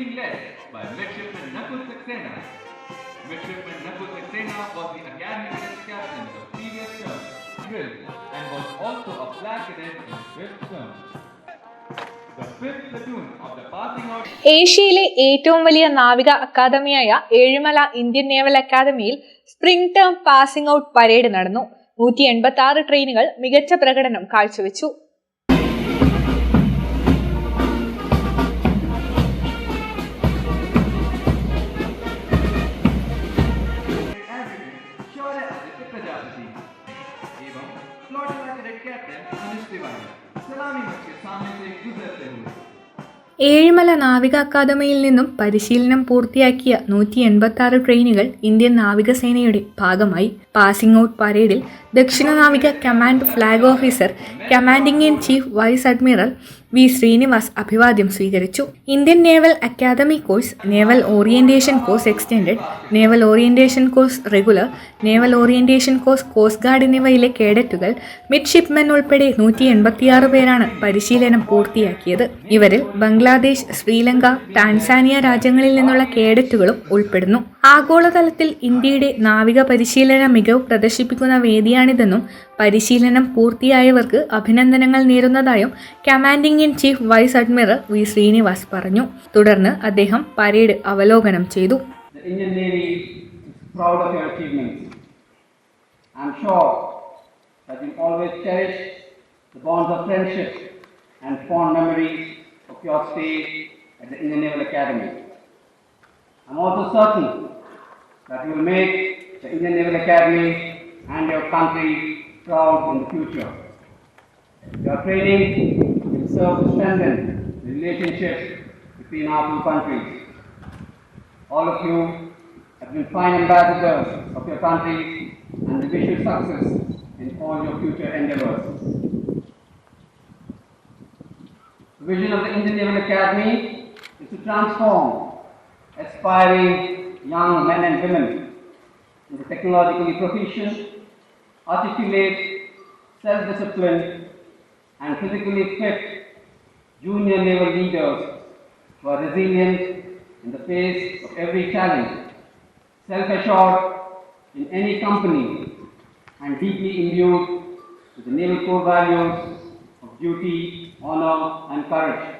being led by Midshipman Nakul Saxena. Midshipman Nakul Saxena was the Academy Cadets captain the previous term, drill, and was also a flag cadet in the fifth term. ഏഷ്യയിലെ ഏറ്റവും വലിയ നാവിക അക്കാദമിയായ Ezhimala Indian naval അക്കാദമിയിൽ spring term passing out parade നടന്നു നൂറ്റി എൺപത്തി ആറ് ട്രെയിനുകൾ മികച്ച പ്രകടനം കാഴ്ചവെച്ചു आदित्य प्रजापति एवं flotilla cadet captain Anish Tiwari सलामी मंच के सामने से गुजरते हुए ഏഴിമല നാവിക അക്കാദമിയിൽ നിന്നും പരിശീലനം പൂർത്തിയാക്കിയ നൂറ്റി എൺപത്തി ആറ് ട്രെയിനുകൾ ഇന്ത്യൻ നാവികസേനയുടെ ഭാഗമായി പാസിംഗ് ഔട്ട് പരേഡിൽ ദക്ഷിണ നാവിക command flag officer commanding in chief vice admiral V Srinivas അഭിവാദ്യം സ്വീകരിച്ചു. Indian naval academy course naval orientation course extended naval orientation course regular naval orientation course coast guard എന്നിവയിലെ കേഡറ്റുകൾ മിഡ്ഷിപ്മെൻ ഉൾപ്പെടെ നൂറ്റി എൺപത്തിയാറ് പേരാണ് പരിശീലനം പൂർത്തിയാക്കിയത്. ഇവരിൽ ബംഗ്ലാദേശ് ശ്രീലങ്ക ടാൻസാനിയ രാജ്യങ്ങളിൽ നിന്നുള്ള കേഡറ്റുകളും ഉൾപ്പെടുന്നു. ആഗോളതലത്തിൽ ഇന്ത്യയുടെ നാവിക പരിശീലന മികവ് പ്രദർശിപ്പിക്കുന്ന വേദിയാണിതെന്നും പരിശീലനം പൂർത്തിയായവർക്ക് അഭിനന്ദനങ്ങൾ നേരുന്നതായും commanding in chief vice admiral V Srinivas പറഞ്ഞു. തുടർന്ന് അദ്ദേഹം പരേഡ് അവലോകനം ചെയ്തു. I'm also certain that you will make the Indian Academy and your country proud in the future. Your training will serve to strengthen the relationship between our two countries. All of you have been fine ambassadors of your country and we wish you success in all your future endeavors. The vision of the Indian Naval Academy is to transform aspiring young men and women into technologically proficient, articulate, self-disciplined, and physically fit junior naval leaders who are resilient in the face of every challenge, self-assured in any company, and deeply imbued with the naval core values of duty, honor, and courage.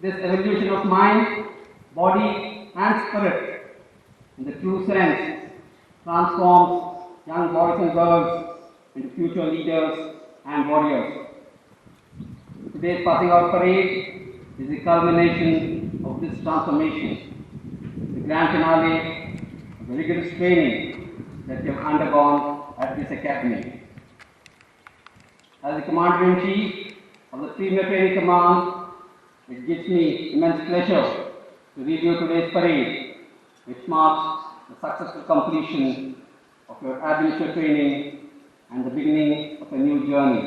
This evolution of mind, body, and spirit, in the true sense, transforms young boys and girls into future leaders and warriors. Today's passing out parade is the culmination of this transformation, the grand finale of the rigorous training that you have undergone at this academy. As the Commander in Chief of the Premier Training Command, it gives me immense pleasure to review today's parade, which marks the successful completion of your adventure training and the beginning of a new journey.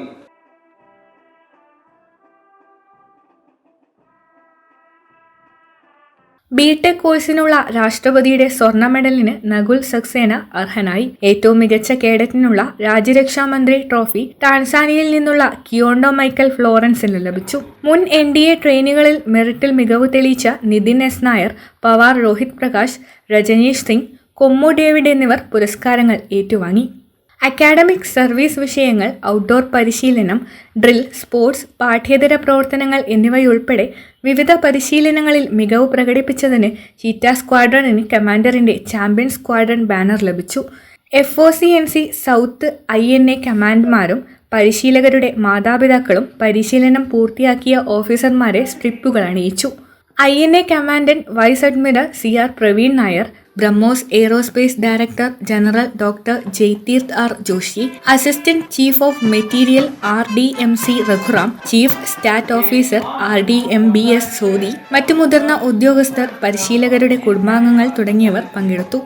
BTech കോഴ്സിനുള്ള രാഷ്ട്രപതിയുടെ സ്വർണ മെഡലിന് നകുൽ സക്സേന അർഹനായി ഏറ്റവും മികച്ച കേഡറ്റിനുള്ള രാജ്യരക്ഷാ മന്ത്രി trophy ടാൻസാനിയയിൽ നിന്നുള്ള കിയോണ്ടോ Michael ഫ്ലോറൻസിന് ലഭിച്ചു മുൻ എൻ ഡി എ ട്രെയിനുകളിൽ മെറിറ്റിൽ മികവ് തെളിയിച്ച നിതിൻ എസ് നായർ പവാർ രോഹിത് പ്രകാശ് രജനീഷ് സിംഗ് കൊമ്മു ഡേവിഡ് എന്നിവർ പുരസ്കാരങ്ങൾ ഏറ്റുവാങ്ങി. അക്കാഡമിക് സർവീസ് വിഷയങ്ങൾ ഔട്ട്ഡോർ പരിശീലനം ഡ്രിൽ സ്പോർട്സ് പാഠ്യേതര പ്രവർത്തനങ്ങൾ എന്നിവയുൾപ്പെടെ വിവിധ പരിശീലനങ്ങളിൽ മികവ് പ്രകടിപ്പിച്ചതിന് ചീറ്റ സ്ക്വാഡ്രണിന് കമാൻഡറിന്റെ ചാമ്പ്യൻ സ്ക്വാഡ്രൺ ബാനർ ലഭിച്ചു. F O C N C south I N A കമാൻഡർമാരും പരിശീലകരുടെ മാതാപിതാക്കളും പരിശീലനം പൂർത്തിയാക്കിയ ഓഫീസർമാരെ സ്ട്രിപ്പുകൾ അണിയിച്ചു I N A commandant vice admiral C R Praveen Nair BrahMos aerospace director general doctor Jaitirth R Joshi assistant chief of material R D M C Raghuram chief stat officer R D M B S Sodhi മറ്റു മുതിർന്ന ഉദ്യോഗസ്ഥർ പരിശീലകരുടെ കുടുംബാംഗങ്ങൾ തുടങ്ങിയവർ പങ്കെടുത്തു.